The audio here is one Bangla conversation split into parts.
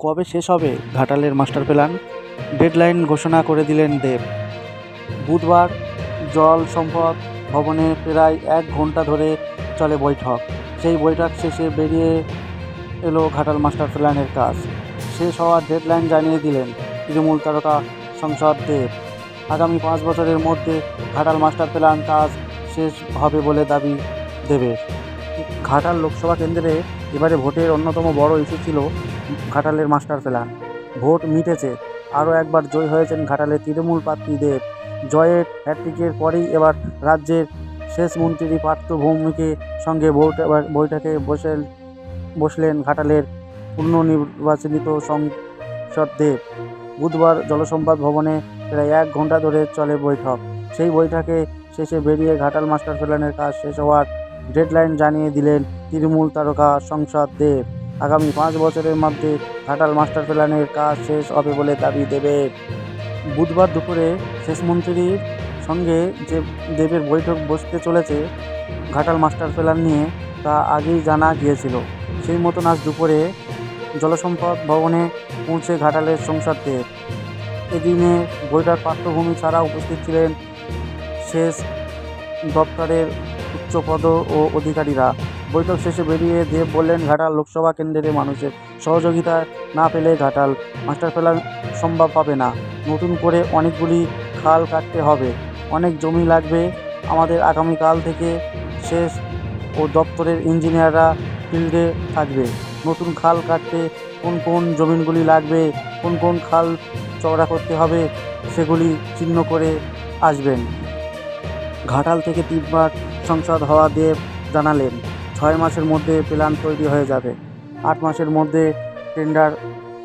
কবে শেষ হবে ঘাটালের মাস্টার প্ল্যান? ডেডলাইন ঘোষণা করে দিলেন দেব। বুধবার জল সম্পদ ভবনে প্রায় এক ঘণ্টা ধরে চলে বৈঠক। সেই বৈঠক শেষে বেরিয়ে এলো ঘাটাল মাস্টার প্ল্যানের কাজ। শেষ হওয়ার ডেডলাইন জানিয়ে দিলেন তৃণমূল তারকা সংসদ দেব। আগামী পাঁচ বছরের মধ্যে ঘাটাল মাস্টার প্ল্যান কাজ শেষ হবে বলে দাবি দেবের। ঘাটাল লোকসভা কেন্দ্রে এবারে ভোটের অন্যতম বড় ইস্যু ছিল ঘাটালের মাস্টার প্ল্যান। ভোট মিটেছে। আরও একবার জয় হয়েছেন ঘাটালের তৃণমূল প্রার্থী দেব। জয়ের হ্যাট্রিকের পরেই এবার রাজ্যের শেষ মন্ত্রী পার্থ ভৌমিকের সঙ্গে বৈঠকে বসে বসলেন ঘাটালের পুনর্নির্বাচিত সংসদ দেব। বুধবার জলসম্পদ ভবনে প্রায় এক ঘণ্টা ধরে চলে বৈঠক। সেই বৈঠকে শেষে বেরিয়ে ঘাটাল মাস্টার প্ল্যানের কাজ শেষ হওয়ার ডেডলাইন জানিয়ে দিলেন তৃণমূল তারকা সংসদ দেব। আগামী পাঁচ বছরের মধ্যে ঘাটাল মাস্টার প্ল্যানের কাজ শেষ হবে বলে দাবি দেবের বুধবার দুপুরে শেষ মন্ত্রীর সঙ্গে যে দেবের বৈঠক বসতে চলেছে ঘাটাল মাস্টার প্ল্যান নিয়ে তা আগেই জানা গিয়েছিল। সেই মতন আজ দুপুরে জলসম্পদ ভবনে পৌঁছে ঘাটালের সংসদ দেব এদিনে বৈঠক পাঠ্যভূমি ছাড়া উপস্থিত ছিলেন শেষ দপ্তরের উচ্চপদ ও অধিকারীরা। বৈঠক শেষে বেরিয়ে দেব বললেন, ঘাটাল লোকসভা কেন্দ্রের মানুষের সহযোগিতা না পেলে ঘাটাল মাস্টার প্ল্যান সম্ভব পাবে না। নতুন করে অনেকগুলি খাল কাটতে হবে। অনেক জমি লাগবে। আমাদের আগামীকাল থেকে শেষ ও দপ্তরের ইঞ্জিনিয়াররা ফিল্ডে থাকবে। নতুন খাল কাটতে কোন কোন জমিনগুলি লাগবে, কোন কোন খাল চওড়া করতে হবে, সেগুলি চিহ্ন করে আসবেন। ঘাটাল থেকে তিনবার সংসদ হওয়া দেব জানালেন। ছয় মাসের মধ্যে প্ল্যান তৈরি হয়ে যাবে। আট মাসের মধ্যে টেন্ডার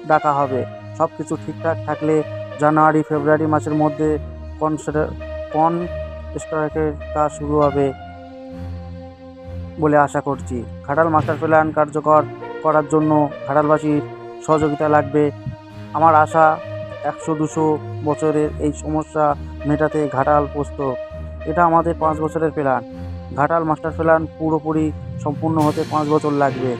ডাকা হবে। সব কিছু ঠিকঠাক থাকলে জানুয়ারি, ফেব্রুয়ারি মাসের মধ্যে কন স্ট্রাইকের কাজ শুরু হবে বলে আশা করছি। ঘাটাল মাস্টার প্ল্যান কার্যকর করার জন্য ঘাটালবাসীর সহযোগিতা লাগবে। আমার আশা, একশো দুশো বছরের এই সমস্যা মেটাতে ঘাটাল প্রস্তুত। এটা আমাদের পাঁচ বছরের প্ল্যান। ঘাটাল মাস্টার প্ল্যান পুরোপুরি সম্পূর্ণ হতে পাঁচ বছর লাগবে।